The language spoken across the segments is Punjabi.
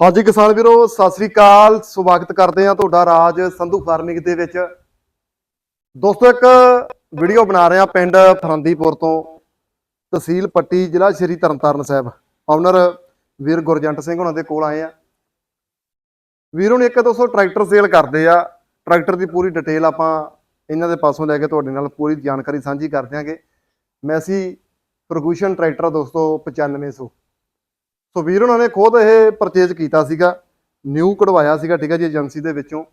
ਹਾਂਜੀ ਕਿਸਾਨ ਵੀਰੋ, ਸਤਿ ਸ੍ਰੀ ਅਕਾਲ। ਸਵਾਗਤ ਕਰਦੇ ਆ ਤੁਹਾਡਾ ਰਾਜ ਸੰਧੂ ਫਾਰਮਿੰਗ ਦੇ ਵਿੱਚ। ਦੋਸਤੋ, ਇੱਕ ਵੀਡੀਓ ਬਣਾ ਰਹੇ ਆ ਪਿੰਡ ਫਰੰਦੀਪੁਰ ਤੋਂ ਤਹਿਸੀਲ ਪੱਟੀ, ਜ਼ਿਲ੍ਹਾ ਸ਼੍ਰੀ ਤਰਨਤਾਰਨ ਸਾਹਿਬ। ਓਨਰ ਵੀਰ ਗੁਰਜੰਟ ਸਿੰਘ ਉਹਨਾਂ ਦੇ ਕੋਲ ਆਏ ਆ ਵੀਰੋ ਨੇ ਇੱਕ ਦੋਸਤੋ, ਟਰੈਕਟਰ ਸੇਲ ਕਰਦੇ ਆ। ਟਰੈਕਟਰ ਦੀ ਪੂਰੀ ਡਿਟੇਲ ਆਪਾਂ ਇਹਨਾਂ ਦੇ ਪਾਸੋਂ ਲੈ ਕੇ ਤੁਹਾਡੇ ਨਾਲ ਪੂਰੀ ਜਾਣਕਾਰੀ ਸਾਂਝੀ ਕਰ ਦਿਆਂਗੇ। ਮੈਸੀ ਪ੍ਰਗੂਸ਼ਨ ਟਰੈਕਟਰ, ਦੋਸਤੋ 9500 ਸੋ ਵੀਰ, ਉਹਨਾਂ ਨੇ ਖੁਦ ਇਹ ਪਰਚੇਜ ਕੀਤਾ ਸੀਗਾ ਨਿਊ ਕਢਵਾਇਆ ਸੀਗਾ, ਠੀਕ ਹੈ ਜੀ ਏਜੰਸੀ ਦੇ ਵਿੱਚੋਂ।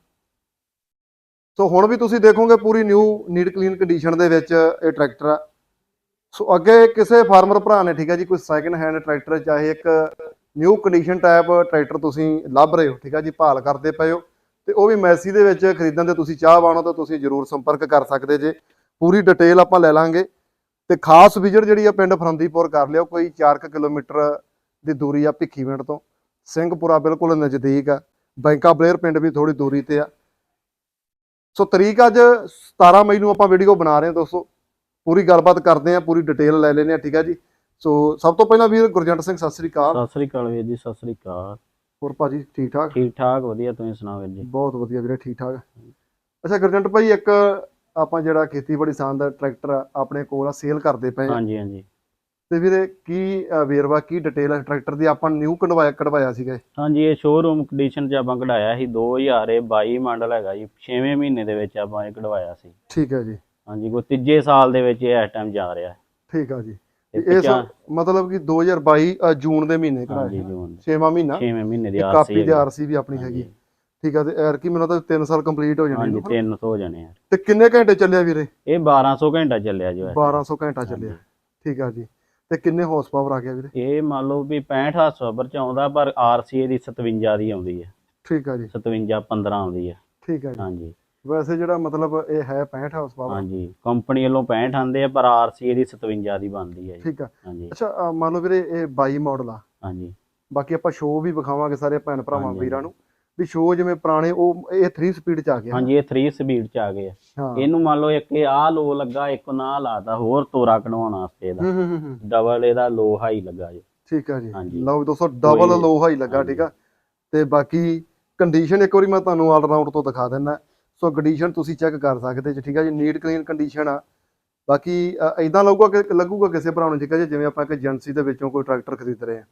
ਸੋ ਹੁਣ ਵੀ ਤੁਸੀਂ ਦੇਖੋਗੇ ਪੂਰੀ ਨਿਊ ਨੀਡ ਕਲੀਨ ਕੰਡੀਸ਼ਨ ਦੇ ਵਿੱਚ ਇਹ ਟਰੈਕਟਰ ਆ। ਸੋ ਅੱਗੇ ਕਿਸੇ ਫਾਰਮਰ ਭਰਾ ਨੇ, ਠੀਕ ਹੈ ਜੀ, ਕੋਈ ਸੈਕਿੰਡ ਹੈਂਡ ਟਰੈਕਟਰ ਚਾਹੇ ਇੱਕ ਨਿਊ ਕੰਡੀਸ਼ਨ ਟਾਈਪ ਟਰੈਕਟਰ ਤੁਸੀਂ ਲੱਭ ਰਹੇ ਹੋ, ਠੀਕ ਹੈ ਜੀ, ਭਾਲ ਕਰਦੇ ਪਏ ਹੋ, ਤੇ ਉਹ ਵੀ ਮੈਸੀ ਦੇ ਵਿੱਚ ਖਰੀਦਣ ਦੇ ਤੁਸੀਂ ਚਾਹਵਾਨ ਹੋ ਤਾਂ ਤੁਸੀਂ ਜਰੂਰ ਸੰਪਰਕ ਕਰ ਸਕਦੇ ਜੇ। ਪੂਰੀ ਡਿਟੇਲ ਆਪਾਂ ਲੈ ਲਾਂਗੇ। ਤੇ ਖਾਸ ਵਿਜ਼ਿਟ ਜਿਹੜੀ ਆ ਪਿੰਡ ਫਰੰਦੀਪੁਰ ਕਰ ਲਿਓ, ਕੋਈ 4 ਕਿਲੋਮੀਟਰ ਦੀ ਦੂਰੀ ਆ ਭਿੱਖੀਵਿੰਡ ਤੋਂ। ਸਿੰਘਪੁਰਾ ਬਿਲਕੁਲ ਨਜ਼ਦੀਕ ਆ। ਬੈਂਕਾ ਬਲੇਅਰ ਪਿੰਡ ਵੀ ਥੋੜੀ ਦੂਰੀ ਤੇ ਆ। ਸੋ ਤਰੀਕ ਅੱਜ 17 ਮਈ ਨੂੰ ਆਪਾਂ ਵੀਡੀਓ ਬਣਾ ਰਹੇ ਹਾਂ ਦੋਸਤੋ। ਪੂਰੀ ਗੱਲਬਾਤ ਕਰਦੇ ਆ ਪੂਰੀ ਡਿਟੇਲ ਲੈ ਲੈਨੇ ਆ ਠੀਕ ਆ ਜੀ? ਸੋ ਸਭ ਤੋਂ ਪਹਿਲਾਂ ਵੀਰ ਗੁਰਜੰਟ ਸਿੰਘ ਸਤਿ ਸ੍ਰੀ ਅਕਾਲ। ਸਤਿ ਸ੍ਰੀ ਅਕਾਲ ਵੀਰ ਜੀ ਸਤਿ ਸ੍ਰੀ ਅਕਾਲ। ਹੋਰ ਭਾਜੀ ਠੀਕ ਠਾਕ ਠੀਕ ਠਾਕ ਵਧੀਆ ਤੁਸੀਂ ਸੁਣਾਓ ਵੀਰ ਜੀ? ਬਹੁਤ ਵਧੀਆ ਵੀਰੇ ਠੀਕ ਠਾਕ ਅੱਛਾ ਗੁਰਜੰਟ ਭਾਈ ਇੱਕ ਆਪਾਂ ਜਿਹੜਾ ਖੇਤੀਬਾੜੀ ਸਾਨ ਦਾ ਟਰੈਕਟਰ ਆਪਣੇ ਕੋਲ ਆ ਸੇਲ ਕਰਦੇ ਪਏ ਹਾਂਜੀ ਹਾਂਜੀ। ਤੇ ਵੀਰੇ ਕੀ ਅ, ਵੇਰਵਾ ਕੀ ਡਿਟੇਲ ਹੈ ਟਰੈਕਟਰ ਦੀ? ਆਪਾਂ ਨਿਊ ਕਢਵਾਇਆ ਕਢਵਾਇਆ ਸੀਗਾ ਇਹ? ਹਾਂਜੀ ਇਹ ਸ਼ੋਰੂਮ ਕੰਡੀਸ਼ਨ 'ਚ ਆਪਾਂ ਕਢਾਇਆ ਸੀ 2022 ਮਾਡਲ ਹੈਗਾ ਜੀ 6ਵੇਂ ਮਹੀਨੇ ਦੇ ਵਿੱਚ ਆਪਾਂ ਇਹ ਕਢਵਾਇਆ ਸੀ। ਠੀਕ ਹੈ ਜੀ। ਹਾਂਜੀ ਕੋਈ ਤੀਜੇ ਸਾਲ ਦੇ ਵਿੱਚ ਇਹ ਇਸ ਟਾਈਮ ਜਾ ਰਿਹਾ ਹੈ। ਠੀਕ ਆ ਜੀ। ਤੇ ਇਹ ਪਚਾਂ- ਸਾ- ਮਤਲਬ ਕਿ 2022 ਅ, ਜੂਨ ਦੇ ਮਹੀਨੇ ਹਾਂਜੀ ਕਢਾਇਆ ਜੂਨ 6ਵਾਂ ਮਹੀਨਾ? 6ਵੇਂ ਮਹੀਨੇ ਦੀ ਆਰਸੀ ਕਾਪੀ ਤੇ ਆਰਸੀ ਵੀ ਆਪਣੀ ਹੈਗੀ। ਠੀਕ ਆ ਤੇ ਐਰ ਕੀ ਮੈਨੂੰ ਤਾਂ 3 ਸਾਲ ਕੰਪਲੀਟ ਹੋ ਜਾਣੇ ਹਾਂਜੀ। 300 ਹੋ ਜਾਣੇ ਆ। ਤੇ ਕਿੰਨੇ ਘੰਟੇ ਚੱਲਿਆ ਵੀਰੇ? ਇਹ 1200 ਘੰਟਾ ਚੱਲਿਆ ਜੋ ਹੈ 1200 ਘੰਟਾ ਚੱਲਿਆ। ਠੀਕ ਆ ਜੀ। ਤੇ ਕਿੰਨੇ ਹਾਰਸ ਪਾਵਰ ਆ ਗਿਆ ਵੀਰੇ? ਇਹ ਮੰਨ ਲਓ ਵੀ 65 ਹਾਰਸਪਾਵਰ ਚ ਆਉਂਦਾ ਪਰ ਆਰਸੀ ਦੀ 57 ਦੀ ਆਉਂਦੀ ਹੈ ਠੀਕ ਆ ਜੀ। 57 15 ਆਉਂਦੀ ਹੈ ਠੀਕ ਆ ਜੀ। ਹਾਂਜੀ। ਵੈਸੇ ਜਿਹੜਾ ਮਤਲਬ ਇਹ ਹੈ 65 ਹਾਰਸ ਪਾਵਰ ਹਾਂਜੀ। ਕੰਪਨੀ ਵੱਲੋਂ 65 ਆਂਦੇ ਆ ਪਰ ਆਰਸੀ ਦੀ 57 ਦੀ ਬਣਦੀ ਹੈ ਜੀ। ਠੀਕ ਆ। ਹਾਂਜੀ। ਅੱਛਾ ਮੰਨ ਲਓ ਵੀਰੇ ਇਹ 22 ਮਾਡਲ ਆ। ਹਾਂਜੀ। ਬਾਕੀ ਆਪਾਂ ਸ਼ੋਅ ਵੀ ਵਿਖਾਵਾਂਗੇ ਸਾਰੇ ਭੈਣ ਭਰਾਵਾਂ ਵੀਰਾਂ ਨੂੰ। ਵੀ ਸ਼ੋਅ ਜਿਵੇਂ ਪੁਰਾਣੇ ਉਹ ਇਹ 3 ਸਪੀਡ ਚ ਆ ਗਿਆ। ਹਾਂਜੀ ਇਹ 3 ਸਪੀਡ ਚ ਆ ਗਏ ਆ ਹਾਂ। ਇਹਨੂੰ ਮੰਨ ਲਓ ਇੱਕ ਇਹ ਆ ਲੋ ਲੱਗਾ ਇੱਕ ਨਾ ਲਾਤਾ ਹੋਰ ਤੋਰਾ ਕਢਵਾਉਣ ਵਾਸਤੇ ਇਹਦਾ। ਹੂੰ ਹੂੰ ਹੂੰ, ਹੂੰ। ਡਬਲ ਇਹਦਾ ਲੋ ਹਾਈ ਲੱਗਾ ਜੀ। ਠੀਕ ਆ ਜੀ। ਹਾਂਜੀ। ਲਓ ਦੋਸਤੋ ਡਬਲ ਕੋਈ- ਲੋ ਹਾਈ ਲੱਗਾ। ਠੀਕ ਆ। ਤੇ ਬਾਕੀ ਕੰਡੀਸ਼ਨ ਇੱਕ ਵਾਰੀ ਮੈਂ ਤੁਹਾਨੂੰ ਆਲ ਰਾਊਂਡ ਤੋਂ ਦਿਖਾ ਦਿੰਦਾ। ਸੋ ਕੰਡੀਸ਼ਨ ਤੁਸੀਂ ਚੈੱਕ ਕਰ ਸਕਦੇ ਜੀ ਠੀਕ ਆ ਜੀ। ਨੀਟ ਕਲੀਨ ਕੰਡੀਸ਼ਨ ਆ। ਬਾਕੀ ਐਦਾਂ ਲੱਗੂਗਾ ਕਿ ਲੱਗੂਗਾ ਕਿਸੇ ਭਰਾ ਨੂੰ ਠੀਕ ਆ ਜੀ। ਜਿਵੇਂ ਆਪਾਂ ਇੱਕ ਏਜੰਸੀ ਦੇ ਵਿੱਚੋਂ ਕੋਈ ਟਰੈਕਟਰ ਖਰੀਦ ਰਹੇ ਆ।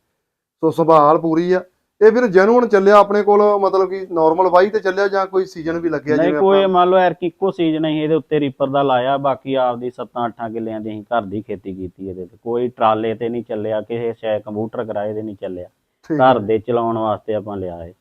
ਸੋ ਸੰਭਾਲ ਪੂਰੀ ਆ। ਇਹ ਫਿਰ ਜੈਨੂਨ ਚੱਲਿਆ ਆਪਣੇ ਕੋਲ ਮਤਲਬ ਕਿ ਨਾਰਮਲ ਵਾਈ ਤੇ ਚੱਲਿਆ ਜਾਂ ਕੋਈ ਸੀਜ਼ਨ ਵੀ ਲੱਗਿਆ ਨਹੀਂ ਜਿਵੇਂ ਕੋਈ ਆਪਾਂ ਮੰਨ ਲਓ ਯਾਰ ਇੱਕੋ ਸੀਜ਼ਨ ਅਸੀਂ ਇਹਦੇ ਉੱਤੇ ਰੀਪਰ ਦਾ ਲਾਇਆ ਬਾਕੀ ਆਪਦੀ 7-8 ਕਿੱਲਿਆਂ ਦੀ ਅਸੀਂ ਘਰ ਦੀ ਖੇਤੀ ਕੀਤੀ ਇਹਦੇ ਤੇ। ਕੋਈ ਟਰਾਲੇ ਤੇ ਨਹੀਂ ਚੱਲਿਆ ਕਿਸੇ ਸ਼ਾਇਦ ਕੰਪਿਊਟਰ ਕਿਰਾਏ ਤੇ ਨਹੀਂ ਚੱਲਿਆ। ਠੀਕ ਘਰ ਦੇ ਚਲਾਉਣ ਵਾਸਤੇ ਆਪਾਂ ਲਿਆ ਹੈ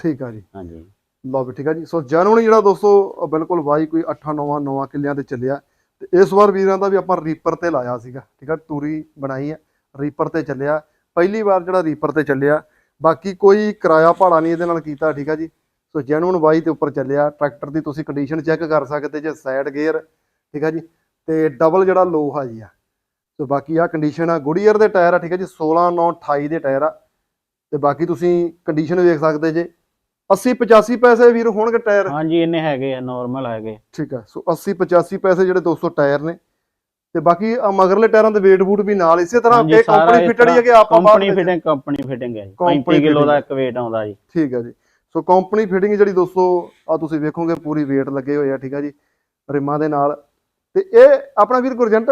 ਠੀਕ ਆ ਜੀ। ਹਾਂਜੀ। ਲਓ ਵੀ ਠੀਕ ਆ ਜੀ। ਸੋ ਜੈਨੂਨ ਜਿਹੜਾ ਦੋਸਤੋ ਅ, ਬਿਲਕੁਲ ਵਾਈ ਕੋਈ 8 9 9 ਕਿੱਲਿਆਂ ਤੇ ਚੱਲਿਆ। ਤੇ ਇਸ ਵਾਰ ਵੀਰਾਂ ਦਾ ਵੀ ਆਪਾਂ ਰੀਪਰ ਤੇ ਲਾਇਆ ਸੀਗਾ। ਠੀਕ ਆ ਤੂਰੀ ਬਣਾਈ ਆ ਰੀਪਰ ਤੇ ਚੱਲਿਆ। ਪਹਿਲੀ ਵਾਰ ਜਿਹੜਾ ਰੀਪਰ ਤੇ ਚੱਲਿਆ ਬਾਕੀ ਕੋਈ ਕਿਰਾਇਆ ਭਾੜਾ ਨਹੀਂ ਇਹਦੇ ਨਾਲ ਕੀਤਾ ਠੀਕ ਆ ਜੀ? ਸੋ ਜੈਨੂਨ ਵਾਈ ਤੇ ਉੱਪਰ ਚੱਲਿਆ ਟਰੈਕਟਰ ਦੀ ਤੁਸੀਂ ਕੰਡੀਸ਼ਨ ਚੈੱਕ ਕਰ ਸਕਦੇ ਜੇ ਸਾਈਡ ਗੇਅਰ ਠੀਕ ਆ ਜੀ? ਤੇ ਡਬਲ ਜਿਹੜਾ ਲੋ ਹਾਈ ਆ। ਸੋ ਬਾਕੀ ਆ ਕੰਡੀਸ਼ਨ ਆ ਗੁਡੀਅਰ ਦੇ ਟਾਇਰ ਆ ਠੀਕ ਆ ਜੀ? 16 9 28 ਦੇ ਟਾਇਰ ਆ। ਤੇ ਬਾਕੀ ਤੁਸੀਂ ਕੰਡੀਸ਼ਨ ਵੇਖ ਸਕਦੇ ਜੇ। 80 85 ਪੈਸੇ ਵੀਰ ਹੋਣਗੇ ਟਾਇਰ? ਹਾਂਜੀ ਇੰਨੇ ਹੈਗੇ ਆ ਨਾਰਮਲ ਹੈਗੇ। ਠੀਕ ਆ। ਸੋ 80 85 ਪੈਸੇ ਜਿਹੜੇ 200 ਟਾਇਰ ਨੇ। ਤੇ ਬਾਕੀ ਆਹ ਮਗਰਲੇ ਟਾਇਰਾਂ ਦੇ weight ਬੂਟ ਵੀ ਨਾਲ ਇਸੇ ਤਰ੍ਹਾਂ ਇਹ ਕੰਪਨੀ ਫਿਟਡ ਹੀ ਹੈ ਕਿ ਆਪਾਂ ਕੰਪਨੀ ਵਿੱਚ- ਫਿਟਿੰਗ ਕੰਪਨੀ ਫਿਟਿੰਗ ਹੈ ਜੀ। Company 35 ਕਿਲੋ ਦਾ ਇੱਕ weight ਆਉਂਦਾ ਜੀ। ਠੀਕ ਆ ਜੀ। ਸੋ ਕੰਪਨੀ ਫਿਟਿੰਗ ਜਿਹੜੀ ਦੋਸਤੋ ਆ ਤੁਸੀਂ ਵੇਖੋਗੇ ਪੂਰੀ weight ਲੱਗੇ ਹੋਏ ਆ ਠੀਕ ਆ ਜੀ ਰਿਮਾਂ ਦੇ ਨਾਲ। ਤੇ ਇਹ ਆਪਣਾ ਵੀਰ ਗੁਰਜੰਟ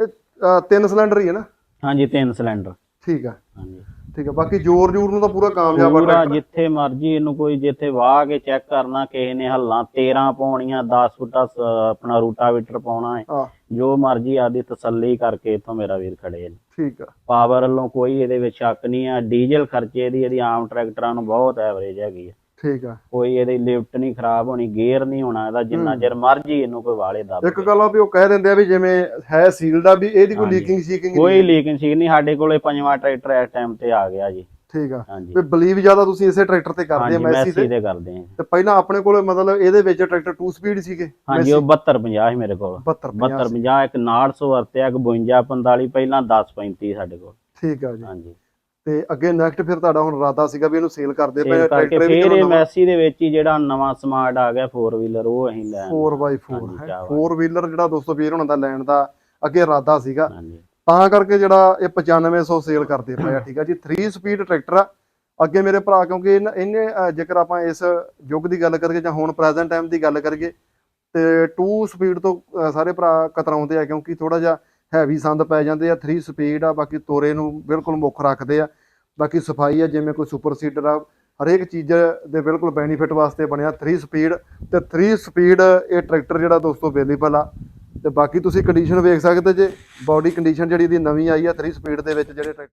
ਇਹ ਅਹ, ਤਿੰਨ ਸਿਲੰਡਰ ਹੀ ਹੈ ਨਾ? ਹਾਂਜੀ ਤਿੰਨ ਸਿਲੰਡਰ ਠੀਕ ਆ। ਹਾਂਜੀ। ਠੀਕ ਆ ਬਾਕੀ ਜੋਰ ਜੂਰ ਨੂੰ ਤਾਂ ਪੂਰਾ ਕਾਮਯਾਬ ਆ ਪੂਰਾ ਟਰੈਕਟਰ। ਜਿੱਥੇ ਮਰਜ਼ੀ ਇਹਨੂੰ ਕੋਈ ਜਿੱਥੇ ਵਾਹ ਕੇ ਚੈੱਕ ਕਰਨਾ ਕਿਸੇ ਨੇ ਹੱਲਾਂ 13 ਪਾਉਣੀਆਂ 10 ਫੁੱਟਾ ਸ- ਆਪਣਾ ਰੂਟਾਵੀਟਰ ਪਾਉਣਾ ਹੈ। ਹਾਂ। ਜੋ ਮਰਜ਼ੀ ਆਦੀ ਤਸੱਲੀ ਕਰਕੇ ਇਥੋਂ ਮੇਰਾ ਵੀਰ ਖੜੇ ਨੇ। ਠੀਕ ਆ। ਪਾਵਰ ਵੱਲੋਂ ਕੋਈ ਇਹਦੇ ਵਿੱਚ ਸ਼ੱਕ ਨਹੀਂ ਆ ਡੀਜ਼ਲ ਖਰਚੇ ਦੀ ਇਹਦੀ ਆਮ ਟਰੈਕਟਰਾਂ ਨੂੰ ਬਹੁਤ ਐਵਰੇਜ ਹੈਗੀ ਆ ਠੀਕ ਆ। ਕੋਈ ਇਹਦੀ ਲਿਫਟ ਨਹੀਂ ਖਰਾਬ ਹੋਣੀ ਗੇਅਰ ਨਹੀਂ ਹੋਣਾ ਇਹਦਾ ਜਿੰਨਾ ਚਿਰ ਮਰਜ਼ੀ ਇਹਨੂੰ ਕੋਈ ਵਾਲੇ ਦੱਬ ਇੱਕ ਗੱਲ ਆ ਵੀ ਉਹ ਕਹਿ ਦਿੰਦੇ ਆ ਵੀ ਜਿਵੇਂ ਹੈ ਸੀਲਡ ਆ ਵੀ ਇਹਦੀ ਕੋਈ। ਲੀਕਿੰਗ ਸ਼ੀਕਿੰਗ ਕੋਈ ਲੀਕਿੰਗ ਸੀ ਨਹੀਂ ਸਾਡੇ ਕੋਲੇ ਪੰਜਵਾਂ ਟਰੈਕਟਰ ਇਸ ਟਾਈਮ ਤੇ ਆ ਗਿਆ ਜੀ। ਠੀਕ ਆ। ਵੀ ਬਲੀਵ ਜ਼ਿਆਦਾ ਤੁਸੀਂ ਇਸੇ ਟਰੈਕਟਰ ਤੇ ਕਰਦੇ ਆ ਮੈਸੀ ਤੇ। ਦੇ ਕਰਦੇ ਆ। ਤੇ ਪਹਿਲਾਂ ਆਪਣੇ ਕੋਲ ਮਤਲਬ ਇਹਦੇ ਵਿੱਚ ਟਰੈਕਟਰ 2 ਸਪੀਡ ਸੀਗੇ ਹਾਂਜੀ ਉਹ 72 50 ਸੀ ਮੇਰੇ ਕੋਲ। 72 72 50 ਇੱਕ 900 ਵਰਤਿਆ ਇੱਕ 52 45 ਪਹਿਲਾਂ 10 35 ਸਾਡੇ ਕੋਲ। ਠੀਕ ਆ ਜੀ। ਹਾਂਜੀ। ਤੇ ਅੱਗੇ ਨੈਕਸਟ ਫਿਰ ਤੁਹਾਡਾ ਹੁਣ ਇਰਾਦਾ ਸੀਗਾ ਵੀ ਇਹਨੂੰ ਸੇਲ ਕਰਦੇ ਪਏ ਟਰੈਕਟਰ ਵੀ ਫਿਰ ਇਹ ਮੈਸੀ ਦੇ ਵਿੱਚ ਹੀ ਜਿਹੜਾ ਨਵਾਂ ਸਮਾਰਟ ਆ ਗਿਆ 4 ਵੀਲਰ ਉਹ ਅਸੀਂ ਲੈਣ 4x4 ਹਾਂਜੀ, ਹੈ? ਕਿਆ ਬਾਤ। 4 ਵੀਲਰ ਜਿਹੜਾ ਦੋਸਤੋ ਵੀਰ ਹੁਣਾਂ ਦਾ ਲੈਣ ਦਾ ਅੱਗੇ ਇਰਾਦਾ ਸੀਗਾ। ਤਾਂ ਕਰਕੇ ਜਿਹੜਾ ਇਹ 9500 ਸੇਲ ਕਰਦੇ ਪਏ ਆ ਠੀਕ ਆ ਜੀ। 3 ਸਪੀਡ ਟਰੈਕਟਰ ਆ। ਅੱਗੇ ਮੇਰੇ ਭਰਾ ਕਿਉਂਕਿ ਇਹਨ- ਜੇਕਰ ਆਪਾਂ ਇਸ ਯੁੱਗ ਦੀ ਗੱਲ ਕਰੀਏ ਜਾਂ ਹੁਣ ਪ੍ਰੈਜ਼ੈਂਟ ਟਾਈਮ ਦੀ ਗੱਲ ਕਰੀਏ ਤੇ 2 ਸਪੀਡ ਤੋਂ ਸਾਰੇ ਭਰਾ ਕਤਰਾਉਂਦੇ ਆ ਕਿਉਂਕਿ ਥੋੜਾ ਜਿਹਾ ਹੈਵੀ ਸੰਦ ਪੈ ਜਾਂਦੇ ਆ 3 ਸਪੀਡ ਆ, ਬਾਕੀ ਤੋਰੇ ਨੂੰ ਬਿਲਕੁਲ ਮੁੱਖ ਰੱਖਦੇ ਆ। ਬਾਕੀ ਸਫ਼ਾਈ ਆ, ਜਿਵੇਂ ਕੋਈ ਸੁਪਰ ਸੀਡਰ ਆ, ਹਰੇਕ ਚੀਜ਼ ਦੇ ਬਿਲਕੁਲ ਬੈਨੀਫਿਟ ਵਾਸਤੇ ਬਣਿਆ 3 ਸਪੀਡ ਤੇ 3 ਸਪੀਡ ਇਹ ਟਰੈਕਟਰ ਜਿਹੜਾ ਦੋਸਤੋ ਅਵੇਲੇਬਲ ਆ। ਤੇ ਬਾਕੀ ਤੁਸੀਂ ਕੰਡੀਸ਼ਨ ਵੇਖ ਸਕਦੇ ਜੇ ਬਾਡੀ ਕੰਡੀਸ਼ਨ ਜਿਹੜੀ ਦੀ ਨਵੀਂ ਆਈ ਆ 3 ਸਪੀਡ ਦੇ ਵਿੱਚ ਜਿਹੜੇ ਟਰੈਕਟਰ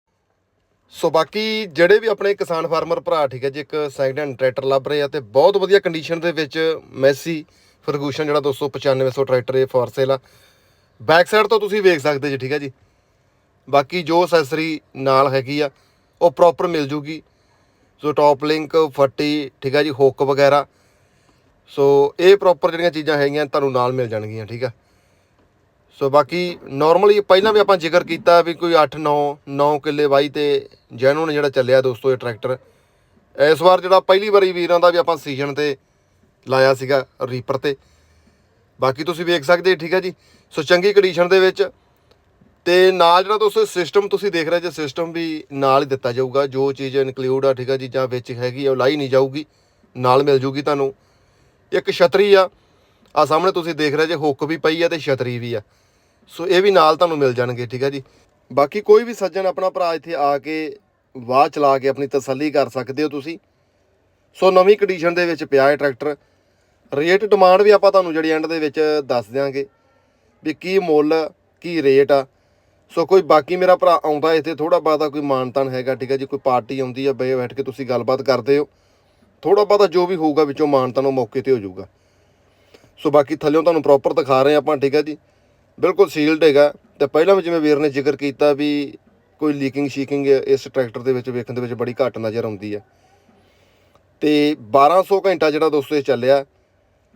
ਸੋ ਬਾਕੀ ਜਿਹੜੇ ਵੀ ਆਪਣੇ ਕਿਸਾਨ ਫਾਰਮਰ ਭਰਾ, ਠੀਕ ਹੈ ਜੀ, ਇੱਕ ਸੈਕਿੰਡ ਹੈਂਡ ਟਰੈਕਟਰ ਲੱਭ ਰਹੇ ਆ ਤੇ ਬਹੁਤ ਵਧੀਆ ਕੰਡੀਸ਼ਨ ਦੇ ਵਿੱਚ ਮੈਸੀ ਫਰਗੂਸ਼ਨ ਜਿਹੜਾ 29500 ਟਰੈਕਟਰ ਇਹ ਫॉर ਸੇਲ ਆ। ਬੈਕ ਸਾਈਡ ਤੋਂ ਤੁਸੀਂ ਵੇਖ ਸਕਦੇ ਜੀ, ਠੀਕ ਹੈ ਜੀ। ਬਾਕੀ ਜੋ ਅਸੈਸਰੀ ਨਾਲ ਹੈਗੀ ਆ, ਉਹ ਪ੍ਰੋਪਰ ਮਿਲ ਜੂਗੀ। ਸੋ ਟੌਪ ਲਿੰਕ ਫੱਟੀ, ਠੀਕ ਹੈ ਜੀ ਹੁੱਕ ਵਗੈਰਾ। ਸੋ ਇਹ ਪ੍ਰੋਪਰ ਜਿਹੜੀਆਂ ਚੀਜ਼ਾਂ ਹੈਗੀਆਂ, ਤੁਹਾਨੂੰ ਨਾਲ ਮਿਲ ਜਾਣਗੀਆਂ, ਠੀਕ ਆ ਸੋ ਬਾਕੀ ਨਾਰਮਲੀ ਪਹਿਲਾਂ ਵੀ ਆਪਾਂ ਜ਼ਿਕਰ ਕੀਤਾ ਵੀ ਕੋਈ 8 9 9 ਕਿੱਲੇ ਵਾਈ ਤੇ ਜੈਨੂਨ ਜਿਹੜਾ ਚੱਲਿਆ ਦੋਸਤੋ ਇਹ ਟਰੈਕਟਰ ਇਸ ਵਾਰ ਜਿਹੜਾ ਪਹਿਲੀ ਵਾਰੀ ਵੀਰਾਂ ਦਾ ਵੀ ਆਪਾਂ ਸੀਜ਼ਨ ਤੇ ਲਾਇਆ ਸੀਗਾ ਰੀਪਰ ਤੇ। ਬਾਕੀ ਤੁਸੀਂ ਵੇਖ ਸਕਦੇ ਠੀਕ ਹੈ ਜੀ। ਸੋ ਚੰਗੀ ਕੰਡੀਸ਼ਨ ਦੇ ਵਿੱਚ ਤੇ ਨਾਲ ਜਿਹੜਾ ਤੁਸੀਂ ਸਿਸਟਮ ਤੁਸੀਂ ਦੇਖ ਰਹੇ ਜੇ ਸਿਸਟਮ ਵੀ ਨਾਲ ਹੀ ਦਿੱਤਾ ਜਾਊਗਾ। ਜੋ ਚੀਜ਼ ਇਨਕਲੂਡ ਆ, ਠੀਕ ਆ ਜੀ, ਜਾਂ ਵਿੱਚ ਹੈਗੀ ਆ, ਉਹ ਲਾਈ ਨਹੀਂ ਜਾਊਗੀ। ਨਾਲ ਮਿਲ ਜੂਗੀ ਤੁਹਾਨੂੰ। ਇੱਕ ਛਤਰੀ ਆ ਆ ਸਾਹਮਣੇ ਤੁਸੀਂ ਦੇਖ ਰਹੇ ਜੇ, ਹੁੱਕ ਵੀ ਪਈ ਆ ਤੇ ਛਤਰੀ ਵੀ ਆ। ਸੋ ਇਹ ਵੀ ਨਾਲ ਤੁਹਾਨੂੰ ਮਿਲ ਜਾਣਗੇ, ਠੀਕ ਆ ਜੀ। ਬਾਕੀ ਕੋਈ ਵੀ ਸੱਜਣ, ਆਪਣਾ ਭਰਾ ਇੱਥੇ ਆ ਕੇ ਵਾਹ ਚਲਾ ਕੇ ਆਪਣੀ ਤਸੱਲੀ ਕਰ ਸਕਦੇ ਹੋ ਤੁਸੀਂ। ਸੋ ਨਵੀਂ ਕੰਡੀਸ਼ਨ ਦੇ ਵਿੱਚ ਪਿਆ ਹੈ ਟਰੈਕਟਰ ਰੇਟ ਡਿਮਾਂਡ ਵੀ ਆਪਾਂ ਤੁਹਾਨੂੰ ਜਿਹੜੀ ਐਂਡ ਦੇ ਵਿੱਚ ਦੱਸ ਦਿਆਂਗੇ ਵੀ ਕੀ ਮੁੱਲ, ਕੀ ਰੇਟ ਆ। ਸੋ ਕੋਈ ਬਾਕੀ ਮੇਰਾ ਭਰਾ ਆਉਂਦਾ ਇੱਥੇ ਥੋੜਾ ਬਹੁਤਾ ਕੋਈ ਮਾਨਤਾਨ ਹੈਗਾ, ਠੀਕ ਹੈ ਜੀ, ਕੋਈ ਪਾਰਟੀ ਆਉਂਦੀ ਆ ਬੈ ਬੈਠ ਕੇ ਤੁਸੀਂ ਗੱਲਬਾਤ ਕਰਦੇ ਹੋ। ਥੋੜਾ ਬਹੁਤਾ ਜੋ ਵੀ ਹੋਊਗਾ ਵਿੱਚੋਂ ਮਾਨਤਾਨ ਉਹ ਮੌਕੇ ਤੇ ਹੋ ਜਾਊਗਾ। ਸੋ ਬਾਕੀ ਥੱਲਿਓਂ ਤੁਹਾਨੂੰ ਪ੍ਰੋਪਰ ਦਿਖਾ ਰਹੇ ਆਪਾਂ, ਠੀਕ ਹੈ ਜੀ। ਬਿਲਕੁਲ ਸੀਲਡ ਹੈਗਾ। ਤੇ ਪਹਿਲਾਂ ਵੀ ਜਿਵੇਂ ਵੀਰ ਨੇ ਜ਼ਿਕਰ ਕੀਤਾ ਵੀ ਕੋਈ ਲੀਕਿੰਗ ਸ਼ੀਕਿੰਗ ਇਸ ਟਰੈਕਟਰ ਦੇ ਵਿੱਚ ਵੇਖਣ ਦੇ ਵਿੱਚ ਬੜੀ ਘੱਟ ਨਜ਼ਰ ਆਉਂਦੀ ਆ। ਤੇ 1200 ਘੰਟਾ ਜਿਹੜਾ ਦੋਸਤੋ ਇਹ ਚੱਲਿਆ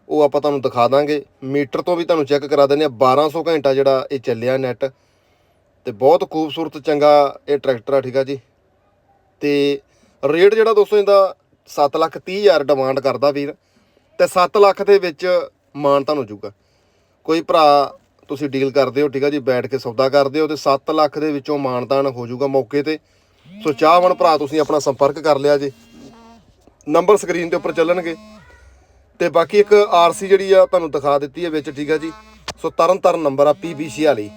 ਉਹ ਆਪਾਂ ਤੁਹਾਨੂੰ ਦਿਖਾ ਦਾਂਗੇ। ਮੀਟਰ ਤੋਂ ਵੀ ਤੁਹਾਨੂੰ ਚੈੱਕ ਕਰਾ ਦਿੰਦੇ ਆ 1200 ਘੰਟਾ ਜਿਹੜਾ ਇਹ ਚੱਲਿਆ ਨੈਟ। ਤੇ ਬਹੁਤ ਖੂਬਸੂਰਤ, ਚੰਗਾ ਇਹ ਟਰੈਕਟਰ ਆ, ਠੀਕ ਆ ਜੀ। ਤੇ ਰੇਟ ਜਿਹੜਾ ਦੋਸਤੋ ਇਹਦਾ 7 ਲੱਖ 30 ਹਜ਼ਾਰ ਡਿਮਾਂਡ ਕਰਦਾ ਵੀਰ। ਤੇ 7 ਲੱਖ ਦੇ ਵਿੱਚ ਮਾਨ ਤੁਹਾਨੂੰ ਜੂਗਾ। ਕੋਈ ਭਰਾ ਤੁਸੀਂ ਡੀਲ ਕਰਦੇ ਹੋ, ਠੀਕ ਆ ਜੀ, ਬੈਠ ਕੇ ਸੌਦਾ ਕਰਦੇ ਹੋ ਤੇ 7 ਲੱਖ ਦੇ ਵਿੱਚੋਂ ਮਾਨਦਾਨ ਹੋ ਜਾਊਗਾ ਮੌਕੇ ਤੇ। ਸੋ ਚਾਹਵਣ ਭਰਾ ਤੁਸੀਂ ਆਪਣਾ ਸੰਪਰਕ ਕਰ ਲਿਆ ਜੀ। ਨੰਬਰ ਸਕਰੀਨ ਦੇ ਉੱਪਰ ਚੱਲਣਗੇ। ਤੇ ਬਾਕੀ ਇੱਕ ਆਰਸੀ ਜਿਹੜੀ ਆ ਤੁਹਾਨੂੰ ਦਿਖਾ ਦਿੱਤੀ ਹੈ ਵਿੱਚ, ਠੀਕ ਆ ਜੀ। ਸੋ ਤਰਨ ਤਾਰਨ ਨੰਬਰ ਆ PB 46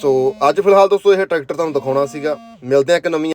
ਸੋ ਅੱਜ ਫਿਲਹਾਲ ਦੋਸਤੋ ਇਹ ਟਰੈਕਟਰ ਤੁਹਾਨੂੰ ਦਿਖਾਉਣਾ ਸੀਗਾ। ਮਿਲਦੇ ਆ ਇੱਕ ਨਵੀਂ